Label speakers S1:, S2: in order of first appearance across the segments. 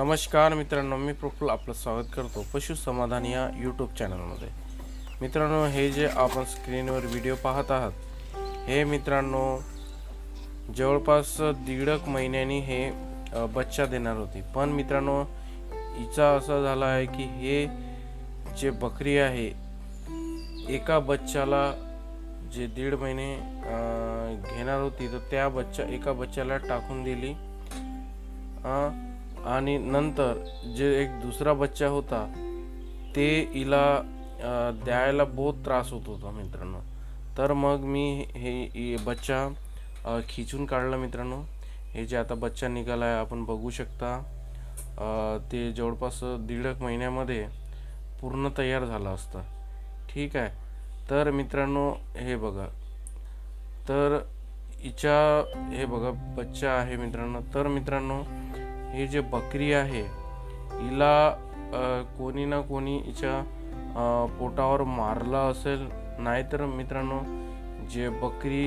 S1: नमस्कार मित्रांनो मी प्रफुल्ल आपलं स्वागत करतो पशु समाधान या यूट्यूब चॅनलमध्ये मित्रांनो हे जे आपण स्क्रीनवर व्हिडिओ पाहत आहात हे मित्रांनो जवळपास दीडक महिन्यांनी हे बच्चा देणार होती. पण मित्रांनो हिचा असं झाला आहे की हे जे बकरी आहे एका बच्चाला जे दीड महिने घेणार होती तर त्या बच्चा एका बच्चाला टाकून दिली. आणि नंतर जे एक दुसरा बच्चा होता ते हिला द्यायला बहुत त्रास होत होता मित्रांनो. तर मग मी हे बच्चा खिचून काढला मित्रांनो. हे जे आता बच्चा निघाला आहे आपण बघू शकता. ते जवळपास दीड एक महिन्यामध्ये पूर्ण तयार झालं असतं. ठीक आहे. तर मित्रांनो हे बघा. तर हिच्या हे बघा बच्चा आहे मित्रांनो. तर मित्रांनो हे जे बकरी आहे हिला कोणी ना कोणी हिच्या पोटावर मारलं असेल. नाहीतर मित्रांनो जे बकरी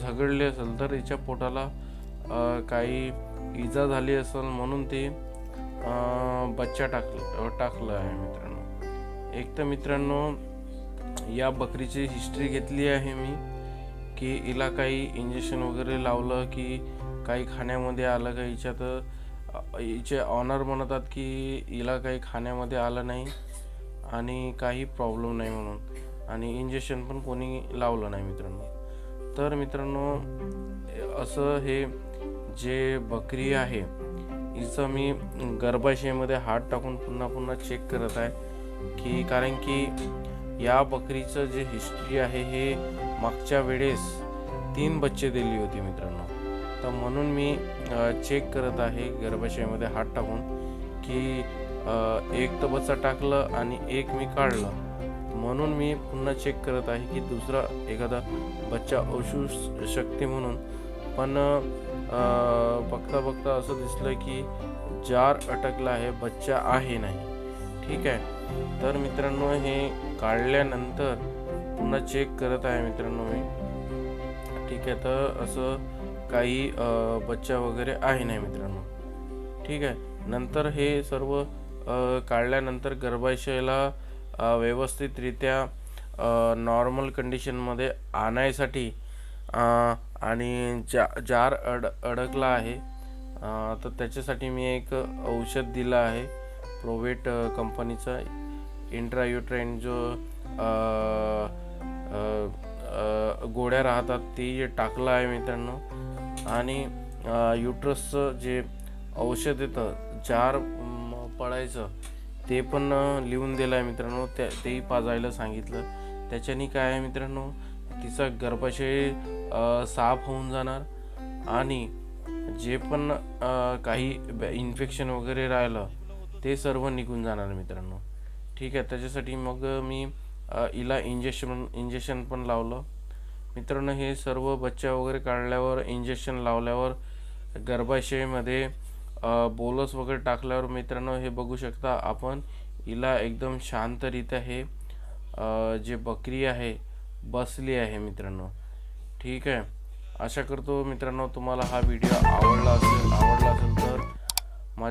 S1: झगडली असेल तर हिच्या पोटाला काही इजा झाली असेल म्हणून ते बच्चा टाकलं टाकलं आहे मित्रांनो. एक तर मित्रांनो या बकरीची हिस्ट्री घेतली आहे मी. की हिला काही इंजेक्शन वगैरे लावलं की काही खाण्यामध्ये आलं का हिच्यात अ, हिचे ऑनर म्हणतात की हिला काही खाण्यामध्ये आलं नाही आणि काही प्रॉब्लेम नाही म्हणून. आणि इंजेक्शन पण कोणी लावलं नाही मित्रांनो. तर मित्रांनो असं हे जे बकरी आहे हिचं मी गर्भाशयामध्ये हात टाकून पुन्हा पुन्हा चेक करत आहे की कारण की या बकरीचं जे हिस्ट्री आहे हे मागच्या वेळेस तीन बच्चे दिली होती मित्रांनो. तर म्हणून मी चेक करत आहे गर्भाशयामध्ये हात टाकून की एक तर बच्चा टाकलं आणि एक मी काढलं. म्हणून मी पुन्हा चेक करत आहे की दुसरा एखादा बच्चा असू शकते म्हणून. पण बघता बघता असं दिसलं की जार अटकला आहे बच्चा आहे नाही. ठीक आहे. तर मित्रांनो हे काढल्यानंतर पुन्हा चेक करत आहे मित्रांनो मी. ठीक आहे तर असं काही बच्चा वगैरे आहे नाही मित्रांनो. ठीक आहे. नंतर हे सर्व काढल्यानंतर गर्भाशयाला व्यवस्थितरित्या नॉर्मल कंडिशनमध्ये आणायसाठी आणि जा जार अड अडकला आहे. तर त्याच्यासाठी मी एक औषध दिलं आहे. प्रोवेट कंपनीचा इंट्रायुट्राईन जो uh, uh, uh, गोळ्या राहतात ती टाकलं आहे मित्रांनो. आणि युट्रसचं जे औषध येतं जार पडायचं ते पण लिहून दिलं आहे मित्रांनो. त्या तेही पाजायला सांगितलं. त्याच्याने काय आहे मित्रांनो तिचा गर्भाशय साफ होऊन जाणार. आणि जे पण काही इन्फेक्शन वगैरे राहिलं ते सर्व निघून जाणार मित्रांनो. ठीक आहे त्याच्यासाठी मग मी हिला इंजेक्शन इंजेक्शन पण लावलं. मित्रांनो हे सर्व बच्चा वगैरे काढल्यावर इंजेक्शन लावल्यावर गर्भाशयामध्ये बोलस वगैरे टाकल्यावर मित्रांनो हे बघू शकता आपण हिला एकदम शांतरित्या हे जे बकरी आहे बसली आहे मित्रांनो. ठीक आहे आशा करतो मित्रांनो तुम्हाला हा व्हिडिओ आवडला असेल.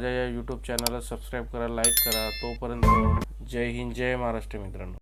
S1: माझ्या या यूट्यूब चॅनलला सबस्क्राईब करा लाईक करा. तोपर्यंत जय हिंद जय महाराष्ट्र मित्रांनो.